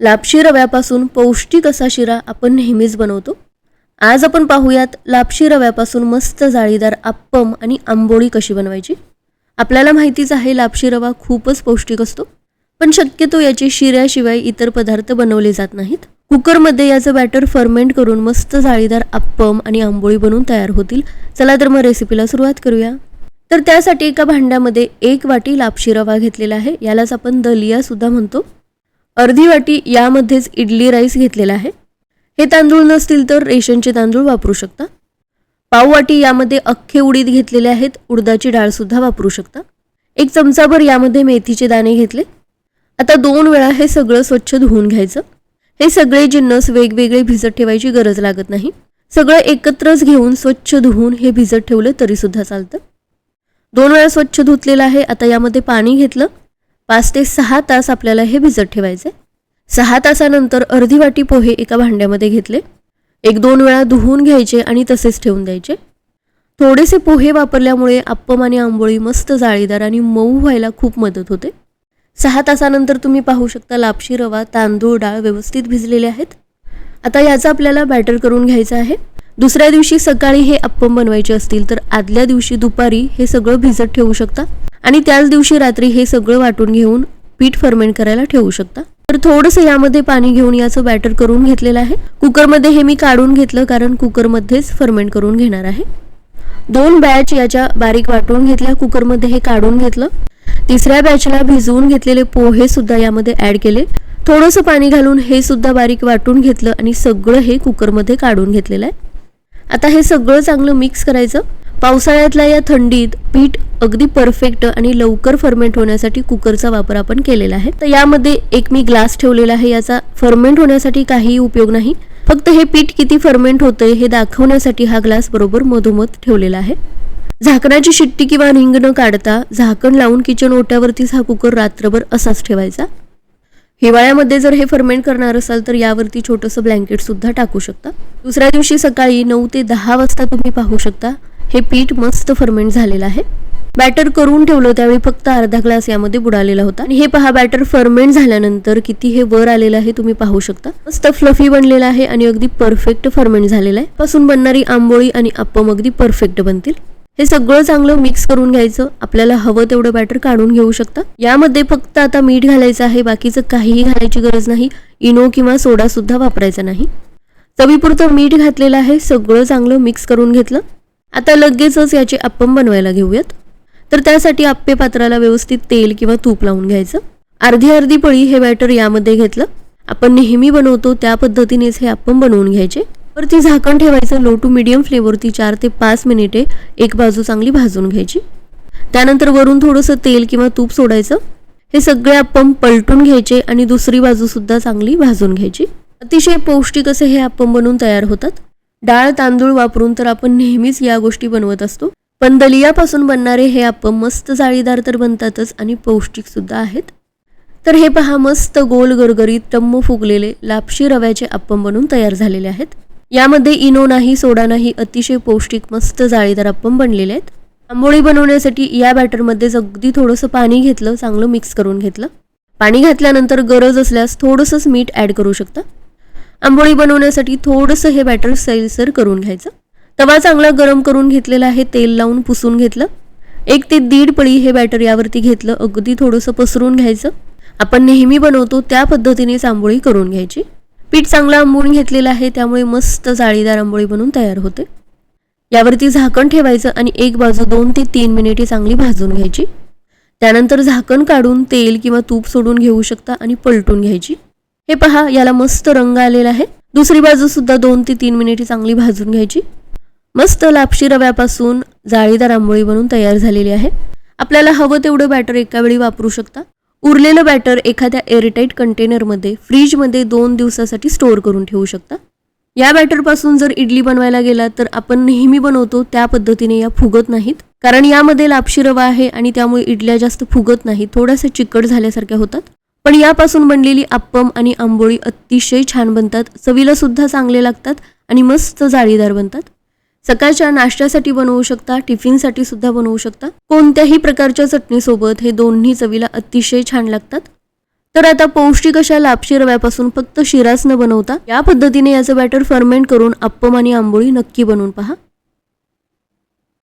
लापशी रव्यापासून पौष्टिक असा शिरा आपण नेहमीच बनवतो. आज आपण पाहूयात लापशी रव्यापासून मस्त जाळीदार अप्पम आणि आंबोळी कशी बनवायची. आपल्याला माहितीच आहे लापशी रवा खूपच पौष्टिक असतो. पण शक्यतो याचे शिऱ्याशिवाय इतर पदार्थ बनवले जात नाहीत. कुकरमध्ये याचं बॅटर फर्मेंट करून मस्त जाळीदार अप्पम आणि आंबोळी बनवून तयार होतील. चला तर मग रेसिपीला सुरुवात करूया. तर त्यासाठी एका भांड्यामध्ये एक वाटी लापशी रवा घेतलेला आहे. यालाच आपण दलिया सुद्धा म्हणतो. अर्धी वाटी यामध्येच इडली राईस घेतलेला आहे. हे तांदूळ नसतील तर रेशनचे तांदूळ वापरू शकता. पाव वाटी यामध्ये अख्खे उडीद घेतलेले आहेत. उडदाची डाळसुद्धा वापरू शकता. एक चमचाभर यामध्ये मेथीचे दाणे घेतले. आता दोन वेळा हे सगळं स्वच्छ धुवून घ्यायचं. हे सगळे जिन्नस वेगवेगळे भिजत ठेवायची गरज लागत नाही. सगळं एकत्रच घेऊन स्वच्छ धुवून हे भिजत ठेवलं तरीसुद्धा चालतं. दोन वेळा स्वच्छ धुतलेलं आहे. आता यामध्ये पाणी घेतलं. पाच ते सहा तास आपल्याला हे भिजत ठेवायचे सहा तासानंतर अर्धी वाटी पोहे एका भांड्यामध्ये घेतले. एक दोन वेळा धुवून घ्यायचे आणि तसेच ठेवून द्यायचे. थोडेसे पोहे वापरल्यामुळे अप्पम आणि आंबोळी मस्त जाळीदार आणि मऊ व्हायला खूप मदत होते. सहा तासानंतर तुम्ही पाहू शकता लापशी रवा तांदूळ डाळ व्यवस्थित भिजलेले आहेत. आता याचा आपल्याला बॅटर करून घ्यायचं आहे. दुसऱ्या दिवशी सकाळी हे अप्पम बनवायचे असतील तर आदल्या दिवशी दुपारी हे सगळं भिजत ठेवू शकता. आणि त्याच दिवशी रात्री हे सगळं वाटून घेऊन पीठ फर्मेंट करायला ठेवू शकता. तर थोडंसं यामध्ये पाणी घेऊन याचं बॅटर करून घेतलेलं आहे. कुकरमध्ये हे मी काढून घेतलं कारण कुकरमध्येच फर्मेंट करून घेणार आहे. दोन बॅच याच्या बारीक वाटून घेतल्या कुकरमध्ये हे काढून घेतलं. तिसऱ्या बॅचला भिजवून घेतलेले पोहे सुद्धा यामध्ये ऍड केले. थोडंसं पाणी घालून हे सुद्धा बारीक वाटून घेतलं आणि सगळं हे कुकरमध्ये काढून घेतलेलं आहे. आता हे सगळं चांगलं मिक्स करायचं. पावसाळ्यातल्या या थंडीत पीठ अगदी परफेक्ट आणि लवकर फर्मेंट होण्यासाठी कुकरचा वापर आपण केलेला आहे. तर यामध्ये एक मी ग्लास ठेवलेला आहे याचा फर्मेंट होण्यासाठी काहीही उपयोग नाही. फक्त हे पीठ किती फर्मेंट होतंय हे दाखवण्यासाठी हा ग्लास बरोबर मधोमध ठेवलेला आहे. झाकणाची शिट्टी किंवा रिंग न काढता झाकण लावून किचन ओट्यावरतीच हा कुकर रात्रभर असाच ठेवायचा. हिवाळ्यामध्ये जर हे फर्मेंट करणार असाल तर यावरती छोटंसं ब्लँकेट सुद्धा टाकू शकता. दुसऱ्या दिवशी सकाळी नऊ ते दहा वाजता तुम्ही पाहू शकता. हे पीठ मस्त फर्मेंट झालेलं आहे. बॅटर करून ठेवलं त्यावेळी फक्त अर्धा ग्लास यामध्ये बुडालेला होता. आणि हे पहा बॅटर फर्मेंट झाल्यानंतर किती हे वर आलेलं आहे तुम्ही पाहू शकता. मस्त फ्लफी बनलेलं आहे आणि अगदी परफेक्ट फर्मेंट झालेलं आहे. पासून बनणारी आंबोळी आणि अप्पम अगदी परफेक्ट बनतील. हे सगळं चांगलं मिक्स करून घ्यायचं. आपल्याला हवं तेवढं बॅटर काढून घेऊ शकता. यामध्ये फक्त आता मीठ घालायचं आहे. बाकीचं काहीही घालायची गरज नाही. इनो किंवा सोडा सुद्धा वापरायचा नाही. चवीपुरतं मीठ घातलेलं आहे. सगळं चांगलं मिक्स करून घेतलं. आता लगेचच याचे अप्पम बनवायला घेऊयात. तर त्यासाठी आप्पे पात्राला व्यवस्थित तेल किंवा तूप लावून घ्यायचं. अर्धी अर्धी पळी हे बॅटर यामध्ये घेतलं. आपण नेहमी बनवतो त्या पद्धतीनेच हे अप्पम बनवून घ्यायचे. वरती झाकण ठेवायचं लो टू मिडियम फ्लेवरती चार ते पाच मिनिटे एक बाजू चांगली भाजून घ्यायची. त्यानंतर वरून थोडंसं तेल किंवा तूप सोडायचं. हे सगळे अप्पम पलटून घ्यायचे आणि दुसरी बाजूसुद्धा चांगली भाजून घ्यायची. अतिशय पौष्टिक असे हे अप्पम बनवून तयार होतात. डाळ तांदूळ वापरून तर आपण नेहमीच या गोष्टी बनवत असतो. पण दलियापासून बनणारे हे अप्पम मस्त जाळीदार तर बनतातच आणि पौष्टिक सुद्धा आहेत. तर हे पहा मस्त गोल गरगरीत टम्म फुगलेले लापशी रव्याचे अप्पम बनून तयार झालेले आहेत. यामध्ये इनो नाही सोडा नाही अतिशय पौष्टिक मस्त जाळीदार अप्पम बनलेले आहेत. आंबोळी बनवण्यासाठी या बॅटरमध्ये अगदी थोडंसं पाणी घेतलं चांगलं मिक्स करून घेतलं. पाणी घातल्यानंतर गरज असल्यास थोडंसंच मीठ ॲड करू शकता. आंबोळी बनवण्यासाठी थोडंसं हे बॅटर सैलसर करून घ्यायचं. तवा चांगला गरम करून घेतलेला आहे तेल लावून पुसून घेतलं. एक ते दीड पळी हे बॅटर यावरती घेतलं अगदी थोडंसं पसरून घ्यायचं. आपण नेहमी बनवतो त्या पद्धतीनेच आंबोळी करून घ्यायची. पीठ चांगलं आंबून घेतलेलं आहे त्यामुळे मस्त जाळीदार आंबोळी बनून तयार होते. यावरती झाकण ठेवायचं आणि एक बाजू दोन ते तीन मिनिटे चांगली भाजून घ्यायची. त्यानंतर झाकण काढून तेल किंवा तूप सोडून घेऊ शकता आणि पलटून घ्यायची. हे पहा याला मस्त रंग आलेला आहे. दुसरी बाजू सुद्धा दोन ते तीन मिनिटे चांगली भाजून घ्यायची. मस्त लापशी रव्यापासून जाळीदार आंबोळी बनून तयार झालेली आहे. आपल्याला हवं तेवढं बॅटर एका वेळी वापरू शकता. उरलेलं बॅटर एखाद्या एअरटाईट कंटेनरमध्ये फ्रीजमध्ये दोन दिवसासाठी स्टोअर करून ठेवू शकता. या बॅटरपासून जर इडली बनवायला गेला तर आपण नेहमी बनवतो त्या पद्धतीने या फुगत नाहीत. कारण यामध्ये लापशी रवा आहे आणि त्यामुळे इडल्या जास्त फुगत नाहीत थोड्याशा चिकट झाल्यासारख्या होतात. पण यापासून बनलेली अप्पम आणि आंबोळी अतिशय छान बनतात. चवीला सुद्धा चांगले लागतात आणि मस्त जाळीदार बनतात. सकाळच्या नाश्त्यासाठी बनवू शकता टिफिनसाठी सुद्धा बनवू शकता. कोणत्याही प्रकारच्या चटणीसोबत हे दोन्ही चवीला अतिशय छान लागतात. तर आता पौष्टिक अशा लापशी रव्यापासून फक्त शिराच न बनवता. या पद्धतीने याचं बॅटर फर्मेंट करून अप्पम आणि आंबोळी नक्की बनवून पहा.